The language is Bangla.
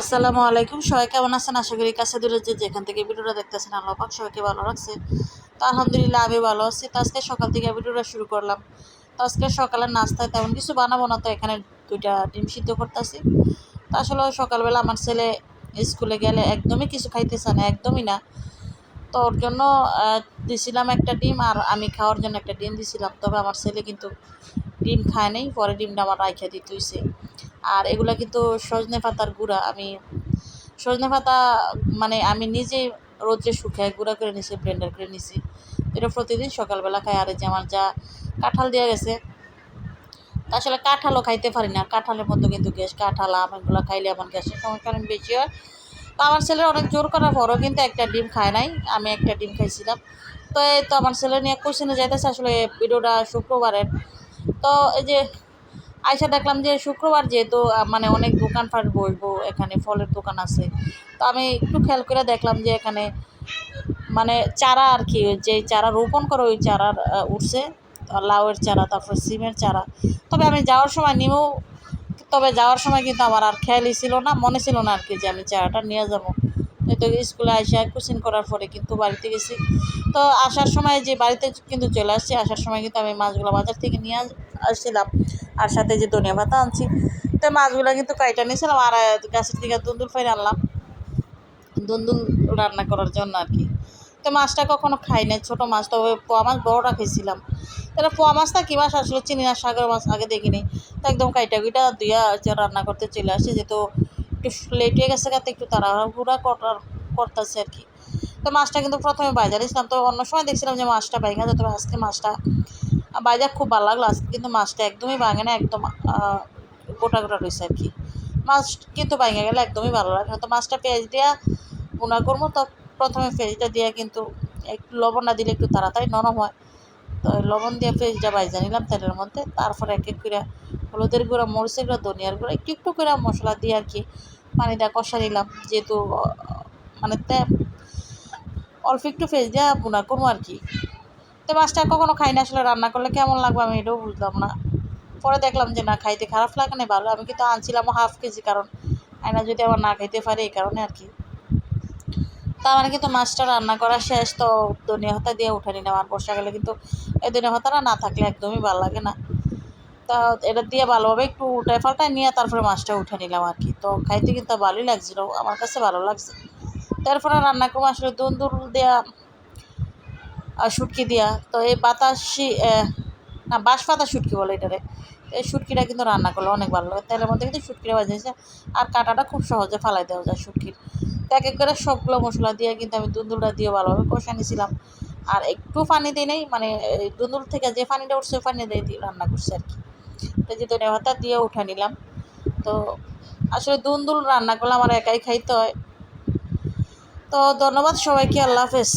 আসসালামু আলাইকুম। সবাই কেমন আছেন? আশা করি কাছে দূরে যে যেখান থেকে ভিডিওটা দেখতেছেন, আল্লাহ পাক সবাইকে ভালো রাখছে। তো আলহামদুলিল্লাহ আমি ভালো আছি। তো আজকে সকাল থেকে ভিডিওটা শুরু করলাম। তো আজকে সকালের নাস্তায় তেমন কিছু বানাবো না, তো এখানে দুইটা ডিম সিদ্ধ করতেছি। তো আসলে সকালবেলা আমার ছেলে স্কুলে গেলে একদমই কিছু খাইতেছে না, একদমই না। তো ওর জন্য দিছিলাম একটা ডিম আর আমি খাওয়ার জন্য একটা ডিম দিছিলাম। তবে আমার ছেলে কিন্তু ডিম খায় নাই, পরে ডিমটা আমার রাইখা দিতে হইছে। আর এগুলা কিন্তু সজনে পাতার গুঁড়া। আমি সজনে পাতা মানে আমি নিজে রোদ্রে শুকায় গুঁড়া করে নিছি ব্লেন্ডার করে নিছি। এটা প্রতিদিন সকালবেলা খাই। আর যে আমার যা কাঁঠাল দেওয়া গেছে, আসলে কাঁঠালও খাইতে পারি না। কাঁঠালের মতো কিন্তু গ্যাস, কাঁঠাল, আম এগুলো খাইলে আমার গ্যাসের সমস্যা বেশি হয়। তো আমার ছেলের অনেক জোর করার পরও কিন্তু একটা ডিম খায় নাই, আমি একটা ডিম খাইছিলাম। তো এই তো আমার ছেলে নিয়ে কোশ্চেনে যাইতেছে, আসলে ভিডিওটা শুক্রবারের। তো এই যে আইসা দেখলাম যে শুক্রবার যেহেতু মানে অনেক দোকানপাট বসবো এখানে ফলের দোকান আছে। তো আমি একটু খেয়াল করে দেখলাম যে এখানে মানে চারা আর কি যে চারা রোপণ করে ওই চারার উঠছে। লাউয়ের চারা, তারপর সিমের চারা। তবে আমি যাওয়ার সময় নিয়েও তবে যাওয়ার সময় কিন্তু আমার আর খেয়ালই ছিল না, মনে ছিল না আর কি যে আমি চারাটা নিয়ে যাব। তো স্কুলে আসা কোচিং করার পরে কিন্তু বাড়িতে গেছি। তো আসার সময় যে বাড়িতে কিন্তু চলে আসছি, আসার সময় কিন্তু আমি মাছগুলো বাজার থেকে নিয়ে আসছিলাম। আর সাথে যে ধনিয়া পাতা আনছি, তো মাছগুলো কিন্তু কাইটা নিয়েছিলাম আর গাছের থেকে দুন্দুল ফাইন আনলাম। দুন্দুল রান্না করার জন্য আর কি। তো মাছটা কখনো খাই নাই, ছোটো মাছ, তবে পোয়া মাছ বড়টা খেয়েছিলাম। তাহলে পোয়া মাছটা কী মাছ আসলে? চিনি না, সাগর মাছ আগে দেখিনি। তো একদম কাইটা কুইটা দুইয়া রান্না করতে চলে আসছে, যেহেতু একটু লেট হয়ে গেছে কাতে একটু তাড়াহুড়া করার করতেছে আর কি। তো মাছটা কিন্তু প্রথমে বাইজা দিয়েছিলাম তো অন্য সময় দেখছিলাম যে মাছটা বাইঙ্গা যেত আজকে মাছটা বাইজা খুব ভালো লাগল। আজকে কিন্তু মাছটা একদমই ভাঙে না, একদম গোটা গোটা রয়েছে আর কি। মাছ কিন্তু বাইঙ্গা গেলে একদমই ভালো লাগে না। তো মাছটা পেঁয়াজ দিয়া গুঁড়া করব, তো প্রথমে পেঁয়াজটা দিয়ে কিন্তু একটু লবণ না দিলে একটু তাড়াতাড়ি নরম হয়। তো লবণ দিয়ে পেঁয়াজটা বাইজা নিলাম তেলের মধ্যে। তারপরে এক এক করে হলুদের গুঁড়া, মরিচের গুঁড়া, ধনিয়ার গুঁড়া, একটু একটু করে মশলা দিয়ে আর কি পানিটা কষা নিলাম। যেহেতু মানে তে- অল্প একটু পেঁয়াজ দিয়ে গুঁড়া করব আর কি। তো মাছটা কখনো খাই না, আসলে রান্না করলে কেমন লাগবে আমি এটাও বুঝলাম না। পরে দেখলাম যে না, খাইতে খারাপ লাগে না, ভালো। আমি কিন্তু আনছিলাম হাফ কেজি, কারণ আয়না যদি আবার না খাইতে পারে এই কারণে আর কি। তা মানে কিন্তু মাছটা রান্না করা শেষ, তো ধনিয়া পাতা দিয়ে উঠে নিলাম আর বর্ষাকালে কিন্তু এই ধনিয়া পাতাটা না থাকলে একদমই ভালো লাগে না। তা এটা দিয়ে ভালোভাবে একটু উল্টায় পাল্টায় নিয়ে তারপরে মাছটা উঠে নিলাম আর কি। তো খাইতে কিন্তু ভালোই লাগছিল, আমার কাছে ভালো লাগছে। তারপরে রান্না করব আসলে দুন্দুল দেওয়া আর শুটকি দেওয়া তো এই বাতাসি না বাঁশ পাতা শুটকি বলে এটারে। এই শুটকিটা কিন্তু রান্না করলে অনেক ভালো লাগে। তেলের মধ্যে কিন্তু শুটকিটা বাজিয়েছে আর কাঁটাটা খুব সহজে ফালাই দেওয়া যায় শুটকির। এক এক করে সবগুলো মশলা দিয়ে কিন্তু আমি দুন্দুলটা দিয়ে ভালোভাবে কষা নিয়েছিলাম। আর একটু পানি দিই নেই মানে দুন্দুল থেকে যে পানিটা উঠছে, পানি দিয়ে রান্না করছি আর কি। তো যে নেওয়াটা দিয়ে উঠা নিলাম। তো আসলে দুন্দুল রান্না করলে আমার একাই খাইতে হয়। তো ধন্যবাদ সবাইকে, আল্লাহ হাফেজ।